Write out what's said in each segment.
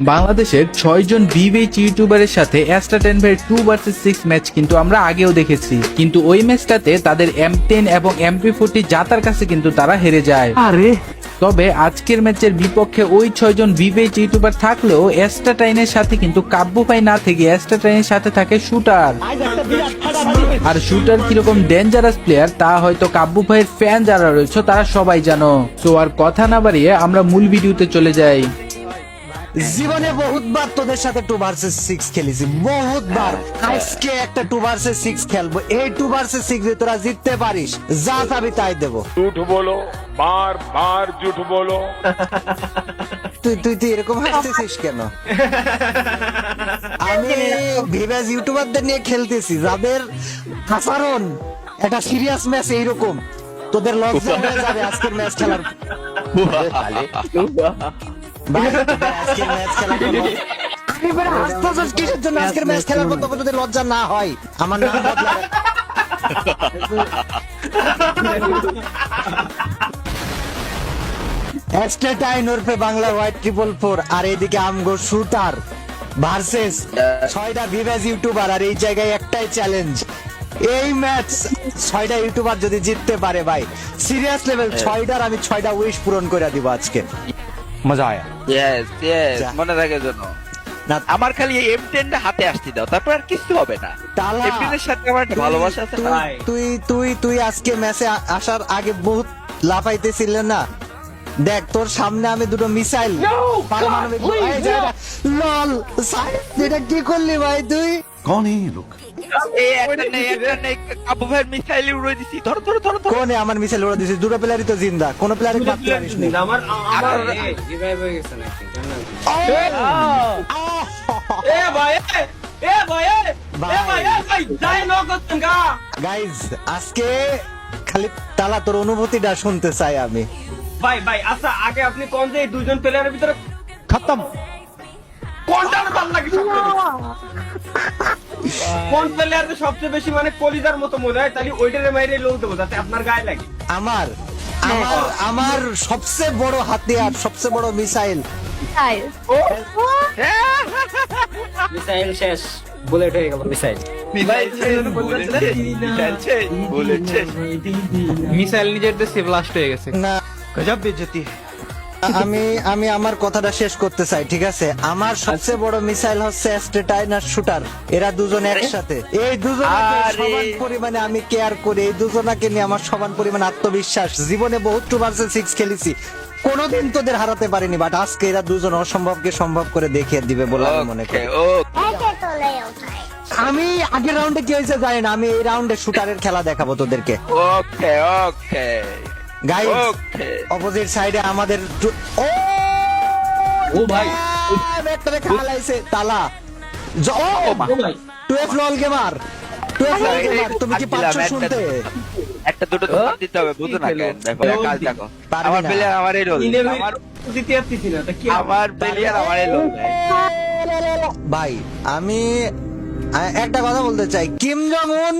বাংলাদেশের ছয়জন বিবেচ ইউটিউবারের সাথে অ্যাস্ট্রা টেন ভাইয়ের টু ভার্সেস সিক্স ম্যাচ কিন্তু আমরা আগেও দেখেছি। কিন্তু ওই ম্যাচটাতে তাদের এম টেন এবং এমপি ফোরটি জাতার কাছে কিন্তু তারা হেরে যায়। আরে। তবে আজকের ম্যাচের বিপক্ষে ওই ছয়জন বিবেচ ইউটিউবার থাকলেও অ্যাস্ট্রা টাইনের সাথে কিন্তু কাব্য ভাই না থেকে অ্যাস্ট্রা টাইনের সাথে থাকে শুটার আর শুটার কীরকম ডেঞ্জারাস প্লেয়ার তা হয়তো কাব্য ভাইয়ের ফ্যান যারা রয়েছে তারা সবাই জানো। তো আর কথা না বাড়িয়ে আমরা মূল ভিডিওতে চলে যাই। জীবনে বহুতবার তোদের সাথে টু ভার্সেস সিক্স খেলেছি বহুতবার আজকে একটা টু ভার্সেস সিক্স খেলবো এই টু ভার্সেস সিক্স তোরা জিততে পারিস যা চাবি তাই দেবো झूठ बोलो बार बार झूठ बोलो তুই তুই তুই এরকম হাসতেছিস কেন আমি ভিভাস ইউটিউবারদের নিয়ে খেলতেছি যাদের আচরণ একটা সিরিয়াস ম্যাচ এইরকম তোদের লজ্জা হয়ে যাবে আজকের ম্যাচ খেলার আমি বেটা হাসতেছিস কিসের জন্য আজকের ম্যাচ খেলার মতো তোদের লজ্জা না হয়। আমার নাম ওরফে বাংলা হোয়াইট ট্রিপল ফোর আর এদিকে আমগো শুটার ভার্সেস ছয়টা ভিভাস ইউটিউবার আর এই জায়গায় একটাই চ্যালেঞ্জ। এই ম্যাচ ছয়টা ইউটিউবার যদি জিততে পারে ভাই সিরিয়াস লেভেল ছয়টার আমি ছয়টা উইশ পূরণ করে দিব আজকে। মজা আয়া। ইয়েস ইয়েস মনে রাখার জন্য না। আমার খালি এম টেনটা হাতে আসতে দাও তারপর আর কিছু হবে না। তালা। এম টেনের সাথে আমার ভালোবাসা আছে তুই- তুই তুই তুই আজকে ম্যাচে আসার আগে বহুত লাফাইতেছিলেন না? দেখ তোর সামনে আমি দুটো মিসাইল পারমাণবিক লল এটা কি করলি ভাই তুই? কোন এই লোক আজকে খালি তালা তোর অনুভূতিটা শুনতে চাই আমি। ভাই ভাই আচ্ছা আগে আপনি কোন যে দুজন প্লেয়ারের ভিতরে খতম। কোনটার ভালো লাগে কোন প্লেয়ারকে সবচেয়ে বেশি মানে কলিদার মতো মনে হয় তাহলে ওইটারে মাইরে লোল দেবো যাতে আপনার গায়ে লাগে। আমার আমার আমার সবচেয়ে বড় হাতিয়ার সবচেয়ে বড় মিসাইল। মিসাইল? শেষ বুলেট হয়ে গেল মিসাইল। মিসাইল নিজের দেশে ব্লাস্ট হয়ে গেছে। না। গজব বেজতি। আমি আমি আমার কথাটা শেষ করতে চাই ঠিক আছে? আমার সবচেয়ে বড় মিসাইল হচ্ছে স্টেটাইন আর শুটার। এরা দুজন একসাথে। এই দুজনকে সমান পরিমাণে আমি কেয়ার করি। এই দুজনাকে নিয়ে আমার সমান পরিমাণে আত্মবিশ্বাস। জীবনে বহুত টু ভার্সেস সিক্স খেলেছি। কোনোদিন তোদের হারাতে পারিনি বাট আজকে এরা দুজন অসম্ভবকে সম্ভব করে দেখিয়ে দিবে বলে আমি মনে ওকে করি ওকে আমি আগের রাউন্ডে কি হয়েছে জানি না আমি এই রাউন্ডে শুটারের খেলা দেখাবো তোদেরকে। ওকে ওকে। গাইস অপোজিট সাইডে আমাদের ও ও ভাই। একটা খালাইছে তালা। জ- ও twelve lol gamer twelve lol gamer তুমি কি একটা- শুনতে? একটা দুটো তো দিতে হবে বুঝো না দেখো কাজ দেখো। আমার। প্লেয়ার আমারই রোল আমার দিতে আসতেছি না কি আমার প্লেয়ার আমারই রোল ভাই। আমি একটা কথা বলতে চাই। কিম জং উন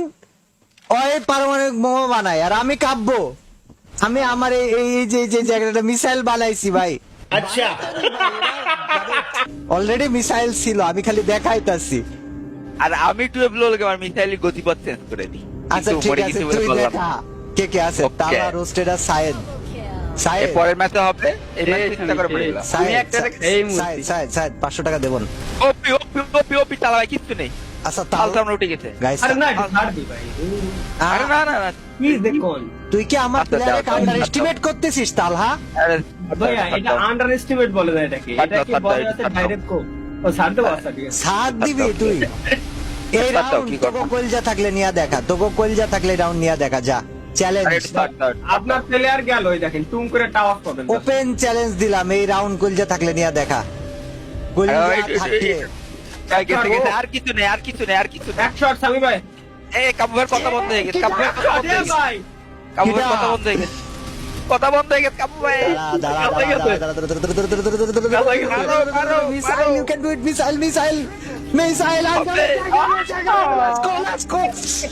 ওই পারমাণবিক বোমা বানায় আর আমি কাব্য আমি আমার এই যে যে জায়গাটা মিসাইল বানাইছি ভাই। আচ্ছা। অলরেডি মিসাইল ছিল আমি খালি দেখাইতাছি। আর আমি টুয়েলভ লোক আমার মিসাইলের গতিপথ চেঞ্জ করে দিই। আচ্ছা ঠিক আছে তুই দেখা। কে কে আছে. তালা রোস্টেড আর সায়েদ। এর সায়েদ পরের ম্যাচে হবে? এই ম্যাচে চিন্তা করে পড়ে গেলাম। সায়েদ, আমি একটা সায়েদ, এই সায়েদ, সায়েদ, সায়েদ, পাঁচশো টাকা দেবন ওপি ওপি ওপি ওপি তালা কিচ্ছু নেই। আচ্ছা তাল তাহলে সামনে উঠে গেছে। গাইস আরে না ছাড় দি ভাই। আরে না না না। কি দেখুন তুই কি আমার আচ্ছা, প্লেয়ারে দাও, দাও, আন্ডার এস্টিমেট করতেছিস তালহা? আরে ভাইয়া এটা আন্ডার এস্টিমেট বলে না এটাকে। ছাড় এটাকে বলে ছাড় আছে দাও, ডাইরেক্ট কো ও ছাড় দেবো আচ্ছা ঠিক আছে। সাথ দিবি তুই। এই রাউন্ড তোকে কলজা থাকলে নিয়ে দেখা তোকে কলজা থাকলে রাউন্ড নিয়ে দেখা যা। চ্যালেঞ্জ আরে start, start, start. আপনার প্লেয়ার গেল ওই দেখেন টুম করে টাওয়ার পাবেন ওপেন চ্যালেঞ্জ দিলাম এই রাউন্ড কলজা থাকলে নিয়ে দেখা। কলজা থাকলে।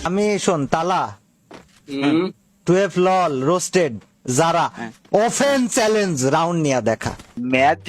আমি শোন তালা টুয়েলভ লল রোস্টেড যারা ওফেন চ্যালেঞ্জ রাউন্ড নিয়ে দেখা ম্যাচ